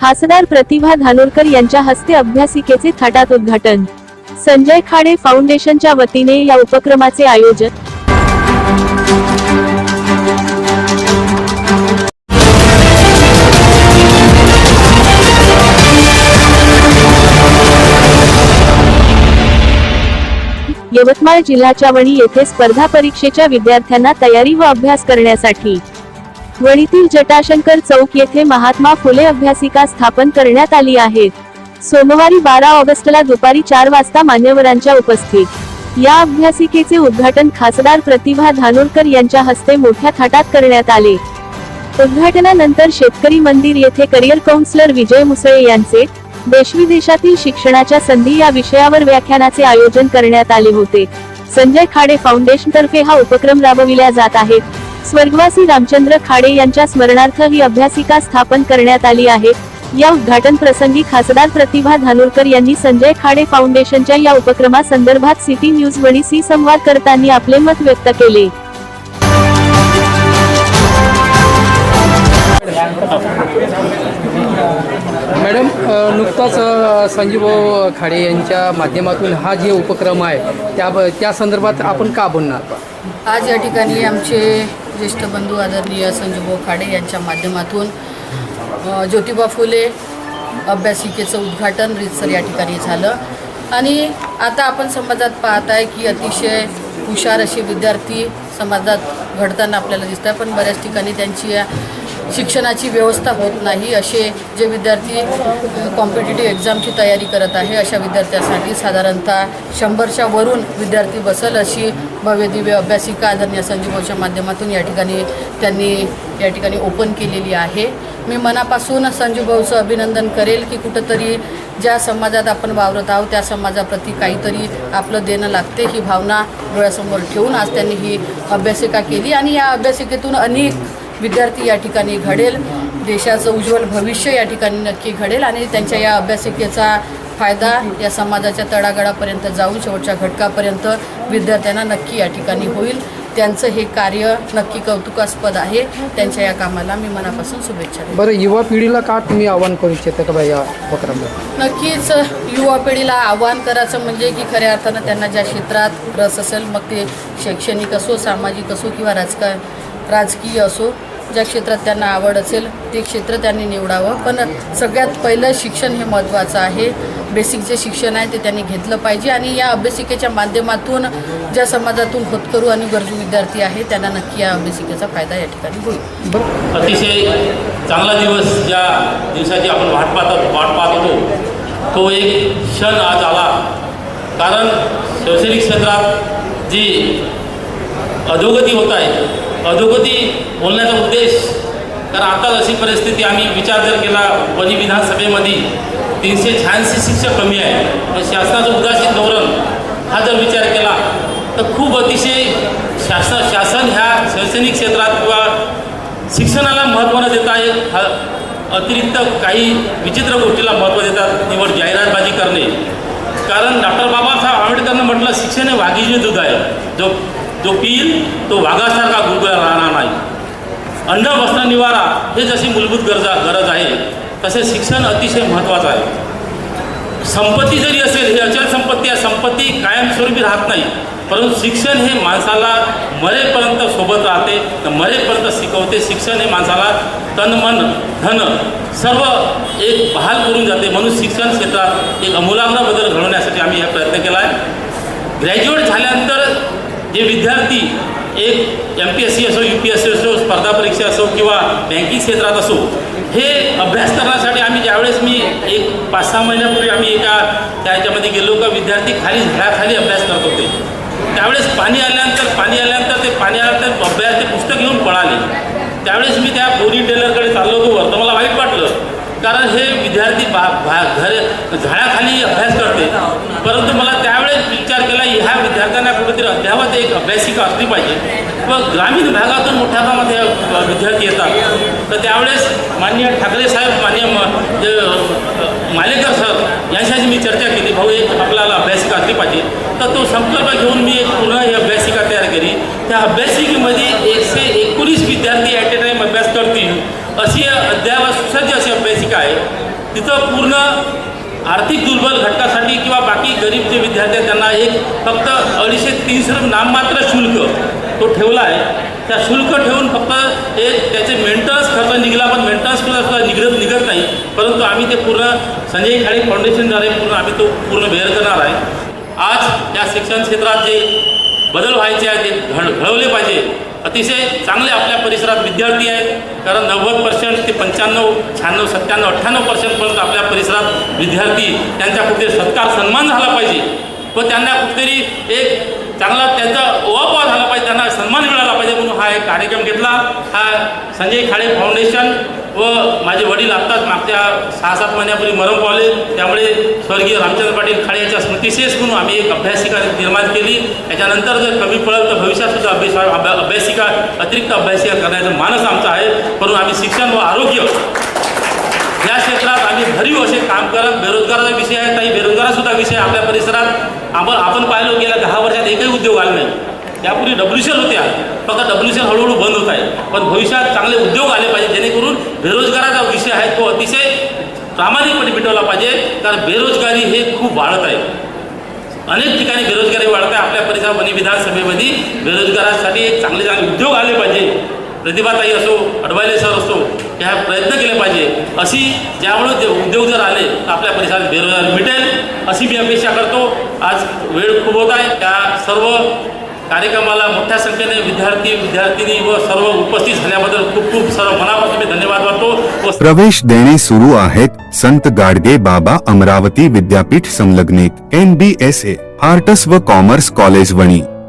खासदार प्रतिभा धानोरकर यांच्या हस्ते अभ्यासिकेचे थाटात उद्घाटन. संजय खाडे फाउंडेशनच्या वतीने या उपक्रमाचे आयोजन. यवतमाळ जिल्ह्याच्या वणी येथे स्पर्धा परीक्षेच्या विद्यार्थ्यांना तयारी व अभ्यास करण्यासाठी वणीतील जटाशंकर चौक येथे महात्मा फुले अभ्यासिका स्थापन करण्यात आली आहेत. सोमवारी बारा ऑगस्टला दुपारी चार वाजता मान्यवरांच्या उपस्थित. या अभ्यासिकेचे उद्घाटन खासदार प्रतिभा धानोरकर यांच्या हस्ते मोठ्या थाटात करण्यात आले. उद्घाटनानंतर शेतकरी मंदिर येथे करिअर काउन्सिलर विजय मुसळे यांचे देशविदेशातील शिक्षणाच्या संधी या विषयावर व्याख्यानाचे आयोजन करण्यात आले होते. संजय खाडे फाउंडेशन तर्फे हा उपक्रम राबविला जात आहे. स्वर्गवासी रामचंद्र खाडे यांच्या स्मरणार्थ ही अभ्यासिका स्थापन करण्यात आली आहे. या उद्घाटन प्रसंगी खासदार प्रतिभा धानोरकर यांनी संजय खाडे फाउंडेशनच्या या उपक्रमासंदर्भात सिटी न्यूज वणीशी संवाद करताना आपले मत व्यक्त केले. मॅडम नुकताच अ, संजीवभाऊ खाडे यांच्या माध्यमातून हा जे उपक्रम आहे त्या त्या संदर्भात आपण का बोलणार? आज या ठिकाणी आमचे ज्येष्ठ बंधू आदरणीय संजूभाऊ खाडे यांच्या माध्यमातून ज्योतिबा फुले अभ्यासिकेचं उद्घाटन रितसर या ठिकाणी झालं. आणि आता आपण समाजात पाहत आहे की अतिशय हुशार असे विद्यार्थी समाजात घडताना आपल्याला दिसत आहे पण बऱ्याच ठिकाणी त्यांची या शिक्षणाची व्यवस्था होत नाही असे जे विद्यार्थी कॉम्पिटेटिव्ह एक्झामची तयारी करत आहे अशा विद्यार्थ्यांसाठी साधारणतः शंभरच्या वरून विद्यार्थी बसल अशी भव्य दिव्य अभ्यासिका आदरणीय संजीवच्या माध्यमातून या ठिकाणी त्यांनी या ठिकाणी ओपन केलेली आहे. मी मनापासून संजूभाऊचं अभिनंदन करेल की कुठंतरी ज्या समाजात आपण वावरत आहोत त्या समाजाप्रती काहीतरी आपलं देणं लागते ही भावना डोळ्यासमोर ठेवून आज त्यांनी ही अभ्यासिका केली. आणि या अभ्यासिकेतून अनेक विद्यार्थी या ठिकाणी घडेल. देशाचं उज्ज्वल भविष्य या ठिकाणी नक्की घडेल आणि त्यांच्या या अभ्यासिकेचा फायदा या समाजाच्या तळागाळापर्यंत जाऊन शेवटच्या घटकापर्यंत विद्यार्थ्यांना नक्की या ठिकाणी होईल. त्यांचं हे कार्य नक्की कौतुकास्पद आहे. त्यांच्या या कामाला मी मनापासून शुभेच्छा देते. बरं युवा पिढीला का तुम्ही आव्हान करू इच्छिता का बा या उपक्रमात नक्कीच युवा पिढीला आव्हान करायचं म्हणजे की खऱ्या अर्थानं त्यांना ज्या क्षेत्रात रस असेल मग ते शैक्षणिक असो सामाजिक असो किंवा राजका राजकीय असो ज्या क्षेत्रात त्यांना आवड असेल ते क्षेत्र त्यांनी निवडावं. पण सगळ्यात पहिलं शिक्षण हे महत्त्वाचं आहे. बेसिक जे शिक्षण आहे ते त्यांनी घेतलं पाहिजे. आणि या अभ्यासिकेच्या माध्यमातून ज्या समाजातून होतकरू आणि गरजू विद्यार्थी आहे त्यांना नक्की या अभ्यासिकेचा फायदा या ठिकाणी होईल. अतिशय चांगला दिवस ज्या दिवसाची आपण वाट पाहत वाट पाहत होतो तो एक क्षण आज आला. कारण शैक्षणिक क्षेत्रात जी अधोगती होत आहे अधोगती बोलण्याचा उद्देश. तर आता अशी परिस्थिती आम्ही विचार जर केला वनी विधानसभेमध्ये तीनशे शहाऐंशी शिक्षक कमी आहे. पण शासनाचं उदासीन धोरण हा जर विचार केला तर खूप अतिशय शासन शासन ह्या शैक्षणिक क्षेत्रात किंवा शिक्षणाला महत्त्व न देता आहे हा अतिरिक्त काही विचित्र गोष्टीला महत्त्व देतात निवड जाहिरातबाजी करणे. कारण डॉक्टर बाबासाहेब आंबेडकरनं म्हटलं शिक्षण हे वाघीचे दूध आहे. जो जो पिईल तो वाघासारखा गुरगुरा राहणार नाही. अन्न वस्त्र निवारा हे जशी मूलभूत गरजा गरज आहे तसे शिक्षण अतिशय महत्त्वाचं आहे. संपत्ती जरी असेल ही अचल संपत्ती आहे संपत्ती कायमस्वरूपी राहत नाही. परंतु शिक्षण हे माणसाला मरेपर्यंत सोबत राहते तर मरेपर्यंत शिकवते. शिक्षण हे माणसाला तन मन धन सर्व एक बहाल करून जाते. म्हणून शिक्षण क्षेत्रात एक अमूलाग्र बदल घडवण्यासाठी आम्ही हा प्रयत्न केला आहे ग्रॅज्युएट झाल्यानंतर जे विद्यार्थी एक एम पी एस सी असो यू पी एस सी असो स्पर्धा परीक्षा असो किंवा बँकिंग क्षेत्रात असो हे अभ्यास करण्यासाठी आम्ही ज्यावेळेस मी एक पाच सहा महिन्यापूर्वी आम्ही एका त्याच्यामध्ये गेलो का विद्यार्थी खाली झाडाखाली अभ्यास करत होते. त्यावेळेस पाणी आल्यानंतर पाणी आल्यानंतर ते पाणी आल्यानंतर अभ्यास ते पुस्तक घेऊन पळाले. त्यावेळेस मी त्या बोरी टेलरकडे चाललो होतो वर तर मला वाईट वाटलं. कारण हे विद्यार्थी बा बा घर झाडाखाली अभ्यास करते. परंतु मला त्या ह्या विद्यार्थ्यांना कुठेतरी अद्यावत एक अभ्यासिका असली पाहिजे. व ग्रामीण भागातून मोठ्या प्रमाणात हे विद्यार्थी येतात. तर त्यावेळेस माननीय ठाकरे साहेब माननीय जे, मालेकर सर यांच्याशी मी चर्चा केली. भाऊ एक आपल्याला अभ्यासिका असली पाहिजे. तर तो संकल्प घेऊन मी एक पुन्हा ही अभ्यासिका तयार केली. त्या अभ्यासिकेमध्ये एकशे एकोणीस विद्यार्थी ॲट ए टाईम अभ्यास करतील. अशी अद्यावत सुसज्ज अशी अभ्यासिका आहे. तिथं पूर्ण आर्थिक दुर्बल घटकासाठी किंवा बाकी गरीब जे विद्यार्थी आहेत त्यांना एक फक्त अडीचशे तीनशे नाममात्र शुल्क तो ठेवला आहे. त्या शुल्क ठेवून फक्त एक त्याचे मेंटेनन्स खर्च निघाला पण मेंटेनन्स खर्च निघत निघत नाही. परंतु आम्ही ते पूर्ण संजय खाडे फाउंडेशनद्वारे पूर्ण आम्ही तो पूर्ण बेअर करणार आहे. आज या शिक्षण क्षेत्रात जे बदल व्हायचे आहे ते घड घडवले पाहिजे. अतिशय चांगले आपल्या परिसरात विद्यार्थी आहेत. कारण नव्वद पर्सेंट ते पंच्याण्णव शहाण्णव सत्त्याण्णव अठ्ठ्याण्णव पर्सेंटपर्यंत आपल्या परिसरात विद्यार्थी त्यांचा कुठेतरी सत्कार सन्मान झाला पाहिजे. व त्यांना कुठेतरी एक चांगला त्यांचा ओवापवा झाला पाहिजे त्यांना सन्मान मिळाला पाहिजे म्हणून हा एक कार्यक्रम घेतला. हा संजय खाडे फाउंडेशन व माझे वडील आत्ताच मागच्या सहा सात महिन्यापूर्वी मरण पावले. त्यामुळे स्वर्गीय रामचंद्र पाटील खाडे यांच्या स्मृतिशेष म्हणून आम्ही एक अभ्यासिका निर्माण केली. त्याच्यानंतर जर कमी पडलं तर भविष्यातसुद्धा अभ्यास अभ्या- अभ्यासिका अतिरिक्त अभ्यासिका करण्याचा मानस आमचा आहे. परंतु आम्ही शिक्षण व आरोग्य या क्षेत्रात आम्ही भरीव असे काम करत बेरोजगाराचा विषय आहे काही बेरोजगारासुद्धा विषय आपल्या परिसरात. आपण आपण पाहिलो गेल्या दहा वर्षात एकही उद्योग आला नाही. त्यापूर्वी डब्ल्यू सी एल होत्या. फक्त डब्ल्यू सी एल हळूहळू बंद होत आहे. पण भविष्यात चांगले उद्योग आले पाहिजे जेणेकरून बेरोजगाराचा विषय आहे तो अतिशय प्रामाणिकपणे मिटवला पाहिजे. कारण बेरोजगारी हे खूप वाढत आहे. अनेक ठिकाणी बेरोजगारी वाढत आहे. आपल्या परिसरामध्ये विधानसभेमध्ये बेरोजगारासाठी एक चांगले चांगले उद्योग आले पाहिजे. प्रतिभाताई असो अडवायले सर असो ह्या प्रयत्न केले पाहिजे. अशी ज्यामुळे ते उद्योग जर आले तर आपल्या परिसरात बेरोजगारी मिटेल अशी मी अपेक्षा करतो. आज वेळ खूप होत आहे. त्या सर्व कार्यक्रमाला मोठ्या संख्येने विद्यार्थी विद्यार्थिनी व सर्व उपस्थित झाल्याबद्दल खूप खूप सर्व मनापासून मी धन्यवाद वाटतो प्रवेश देणे सुरू आहेत संत गाडगे बाबा अमरावती विद्यापीठ संलग्नित N B S A arts व कॉमर्स कॉलेज वणी.